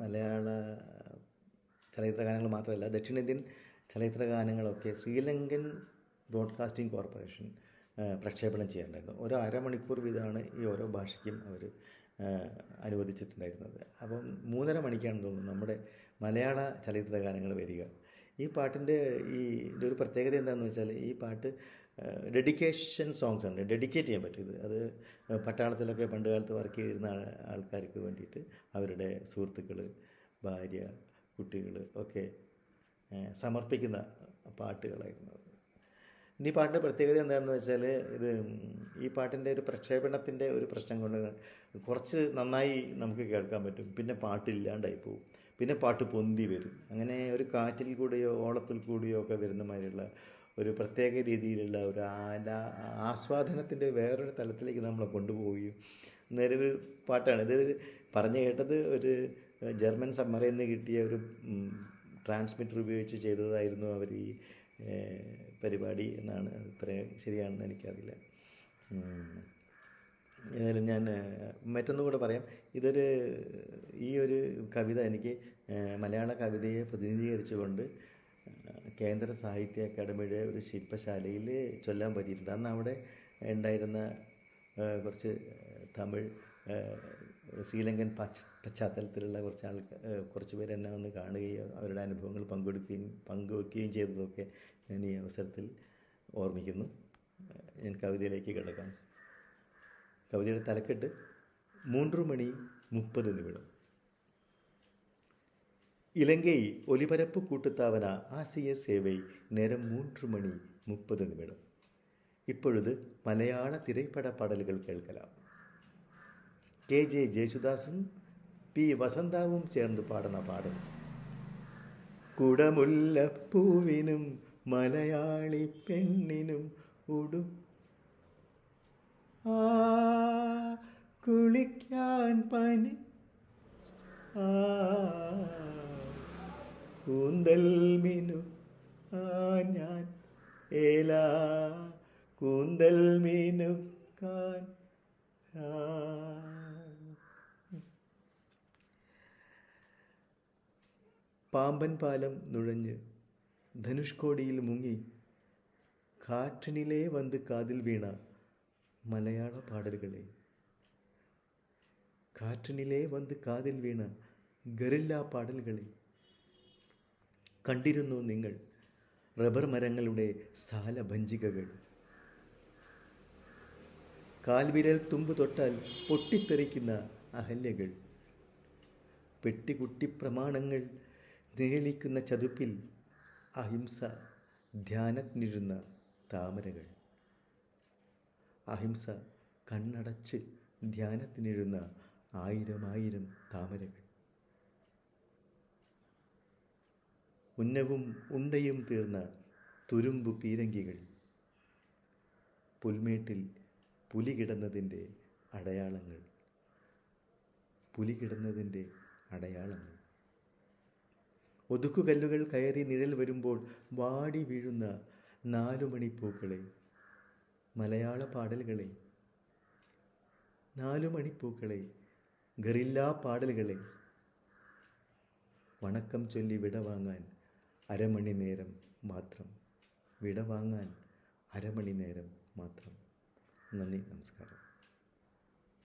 മലയാള ചലച്ചിത്ര ഗാനങ്ങൾ മാത്രമല്ല ദക്ഷിണേന്ത്യൻ ചലച്ചിത്ര ഗാനങ്ങളൊക്കെ ശ്രീലങ്കൻ ബ്രോഡ്കാസ്റ്റിംഗ് കോർപ്പറേഷൻ പ്രക്ഷേപണം ചെയ്യാറുണ്ടായിരുന്നു. ഓരോ അരമണിക്കൂർ വീതമാണ് ഈ ഓരോ ഭാഷയ്ക്കും അവർ അനുവദിച്ചിട്ടുണ്ടായിരുന്നത്. അപ്പം മൂന്നര മണിക്കാണ് തോന്നുന്നു നമ്മുടെ മലയാള ചലച്ചിത്ര ഗാനങ്ങൾ വരിക. ഈ പാട്ടിന്റെ ഈ ഇതിന്റെ ഒരു പ്രത്യേകത എന്താണെന്ന് വെച്ചാൽ ഈ പാട്ട് ഡെഡിക്കേഷൻ സോങ്സ് ആണ്. ഡെഡിക്കേറ്റ് ചെയ്യാൻ പറ്റും ഇത്. അത് പട്ടാളത്തിലൊക്കെ പണ്ട് കാലത്ത് വർക്ക് ചെയ്തിരുന്ന ആൾക്കാർക്ക് വേണ്ടിയിട്ട് അവരുടെ സുഹൃത്തുക്കൾ ഭാര്യ കുട്ടികൾ ഒക്കെ സമർപ്പിക്കുന്ന പാട്ടുകളായിരുന്നു. ഇനി പാട്ടിന്റെ പ്രത്യേകത എന്താണെന്ന് വെച്ചാൽ ഇത് ഈ പാട്ടിന്റെ ഒരു പ്രക്ഷേപണത്തിന്റെ ഒരു പ്രശ്നം കൊണ്ട് കുറച്ച് നന്നായി നമുക്ക് കേൾക്കാൻ പറ്റും. പിന്നെ പാട്ടില്ലാണ്ടായി പോകും പിന്നെ പാട്ട് പൊന്തി വരും. അങ്ങനെ ഒരു കാറ്റിൽ കൂടിയോ ഓളത്തിൽ കൂടിയോ ഒക്കെ വരുന്ന മാതിരിയുള്ള ഒരു പ്രത്യേക രീതിയിലുള്ള ഒരു ആല ആസ്വാദനത്തിന്റെ വേറൊരു തലത്തിലേക്ക് നമ്മളെ കൊണ്ടുപോവുകയും നേരൊരു പാട്ടാണ്. ഇത് പറഞ്ഞു കേട്ടത് ഒരു ജർമ്മൻ സമ്മറിൽ നിന്ന് കിട്ടിയ ഒരു ട്രാൻസ്മിറ്റർ ഉപയോഗിച്ച് ചെയ്തതായിരുന്നു അവർ ഈ പരിപാടി എന്നാണ് ശരിയാണെന്ന് എനിക്കറിയില്ല. എന്നാലും ഞാൻ മറ്റൊന്നും കൂടെ പറയാം. ഇതൊരു ഈ ഒരു കവിത എനിക്ക് മലയാള കവിതയെ പ്രതിനിധീകരിച്ചുകൊണ്ട് കേന്ദ്ര സാഹിത്യ അക്കാദമിയുടെ ഒരു ശില്പശാലയിൽ ചൊല്ലാൻ പറ്റിയിട്ടുണ്ട്. അന്ന് അവിടെ ഉണ്ടായിരുന്ന കുറച്ച് തമിഴ് ശ്രീലങ്കൻ പശ്ച പശ്ചാത്തലത്തിലുള്ള കുറച്ച് ആൾക്കാർ കുറച്ച് പേര് എന്നെ വന്ന് കാണുകയും അവരുടെ അനുഭവങ്ങൾ പങ്കെടുക്കുകയും പങ്കുവെക്കുകയും ചെയ്തതൊക്കെ ഞാൻ ഈ അവസരത്തിൽ ഓർമ്മിക്കുന്നു. ഞാൻ കവിതയിലേക്ക് കിടക്കാം. കവിതയുടെ തലക്കെട്ട് മൂന്ന് മണി മുപ്പത് നിമിടം இலங்கை ஒலிபரப்பு கூட்டுத்தாவன ஆசிய சேவை நேரம் மூன்று மணி முப்பது நிமிடம் இப்பொழுது மலையாள திரைப்பட பாடல்கள் கேட்கலாம் കെ ജെ ജേശുദാസും പി വസന്താവും ചേർന്ന് പാടുന്ന പാടൽ കുടമുല്ലപ്പൂവിനും മലയാളി പെണ്ണിനും ഉടു ആ കുളിക്കാൻ പനി കൂന്തൽ മീനു ആ ഞാൻ ഏലാ കൂന്തൽ ആ. പാമ്പൻ പാലം നുഴഞ്ഞ് ധനുഷ്കോടിയിൽ മുങ്ങി കാറ്റിനിലേ വന്ന് കാതിൽ വീണ മലയാള പാടലുകളെ. കാറ്റിനിലേ വന്ന് കാതിൽ വീണ ഗറില്ല പാടലുകളെ. കണ്ടിരുന്നു നിങ്ങൾ റബ്ബർ മരങ്ങളുടെ സാലഭഞ്ചികകൾ. കാൽവിരൽ തുമ്പ് തൊട്ടാൽ പൊട്ടിത്തെറിക്കുന്ന അഹല്യകൾ. പെട്ടികുട്ടി പ്രമാണങ്ങൾ നീളിക്കുന്ന ചതുപ്പിൽ അഹിംസ ധ്യാനത്തിനിരുന്ന താമരകൾ. അഹിംസ കണ്ണടച്ച് ധ്യാനത്തിനിരുന്ന ആയിരമായിരം ആയിരം താമരകൾ. ഉന്നവും ഉണ്ടയും തീർന്ന തുരുമ്പു പീരങ്കികൾ. പുൽമേട്ടിൽ പുലി കിടന്നതിന്റെ അടയാളങ്ങൾ. പുലി കിടന്നതിന്റെ അടയാളങ്ങൾ. ഒതുക്കുകല്ലുകൾ കയറി നിഴൽ വരുമ്പോൾ വാടി വീഴുന്ന നാലുമണിപ്പൂക്കളെ. മലയാള പാടലുകളെ. നാലുമണിപ്പൂക്കളെ. ഗറില്ലാ പാടലുകളെ. വണക്കം ചൊല്ലി വിട വാങ്ങാൻ അരമണി നേരം മാത്രം. വിട വാങ്ങാൻ അരമണി നേരം മാത്രം. നന്ദി നമസ്കാരം.